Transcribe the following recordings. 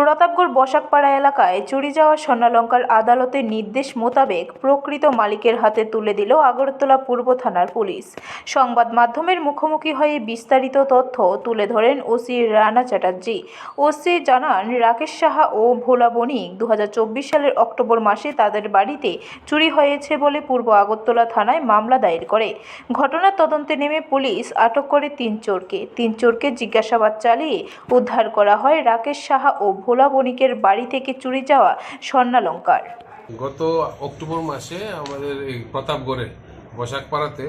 প্রতাপগড় বসাকপাড়া এলাকায় চুরি যাওয়া স্বর্ণালঙ্কার আদালতের নির্দেশ মোতাবেক প্রকৃত মালিকের হাতে তুলে দিল আগরতলা পূর্ব থানার পুলিশ। সংবাদ মাধ্যমের মুখোমুখি হয়ে বিস্তারিত তথ্য তুলে ধরেন ওসি রানা চ্যাটার্জি। ওসি জানান, রাকেশ সাহা ও ভোলা বণিক দু হাজার চব্বিশ সালের অক্টোবর মাসে তাদের বাড়িতে চুরি হয়েছে বলে পূর্ব আগরতলা থানায় মামলা দায়ের করে। ঘটনার তদন্তে নেমে পুলিশ আটক করে তিন চোরকে। তিন চোরকে জিজ্ঞাসাবাদ চালিয়ে উদ্ধার করা হয় রাকেশ সাহা ও ভোলা বণিকের বাড়ি থেকে চুরি যাওয়া স্বর্ণালঙ্কার। গত অক্টোবর মাসে আমাদের এই প্রতাপগড়ে বসাকপাড়াতে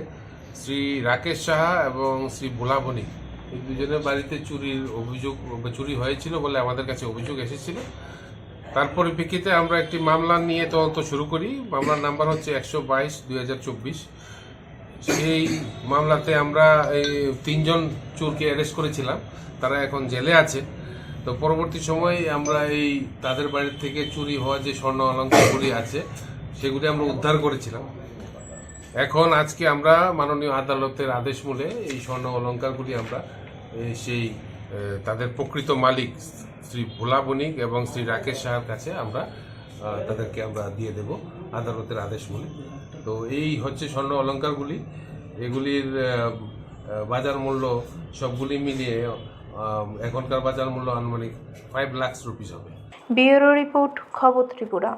শ্রী রাকেশ সাহা এবং শ্রী ভোলা বণিক এই দুজনের বাড়িতে চুরির অভিযোগ, চুরি হয়েছিল বলে আমাদের কাছে অভিযোগ এসেছিল। তার পরিপ্রেক্ষিতে আমরা একটি মামলা নিয়ে তদন্ত শুরু করি। মামলার নাম্বার হচ্ছে একশো বাইশ সেই মামলাতে আমরা এই তিনজন চোরকে অ্যারেস্ট করেছিলাম। তারা এখন জেলে আছে। তো পরবর্তী সময়ে আমরা এই তাদের বাড়ির থেকে চুরি হওয়া যে স্বর্ণ অলঙ্কারগুলি আছে, সেগুলি আমরা উদ্ধার করেছিলাম। এখন আজকে আমরা মাননীয় আদালতের আদেশ মূলে এই স্বর্ণ অলঙ্কারগুলি আমরা সেই তাদের প্রকৃত মালিক শ্রী ভোলা বণিক এবং শ্রী রাকেশ সাহার কাছে আমরা তাদেরকে আমরা দিয়ে দেব আদালতের আদেশ মূলে। তো এই হচ্ছে স্বর্ণ অলঙ্কারগুলি। এগুলির বাজার মূল্য সবগুলি মিলিয়ে এখনকার বাজার মূল্য আনুমানিক ফাইভ লাখ রুপিস হবে। ব্যুরো রিপোর্ট খবর ত্রিপুরা।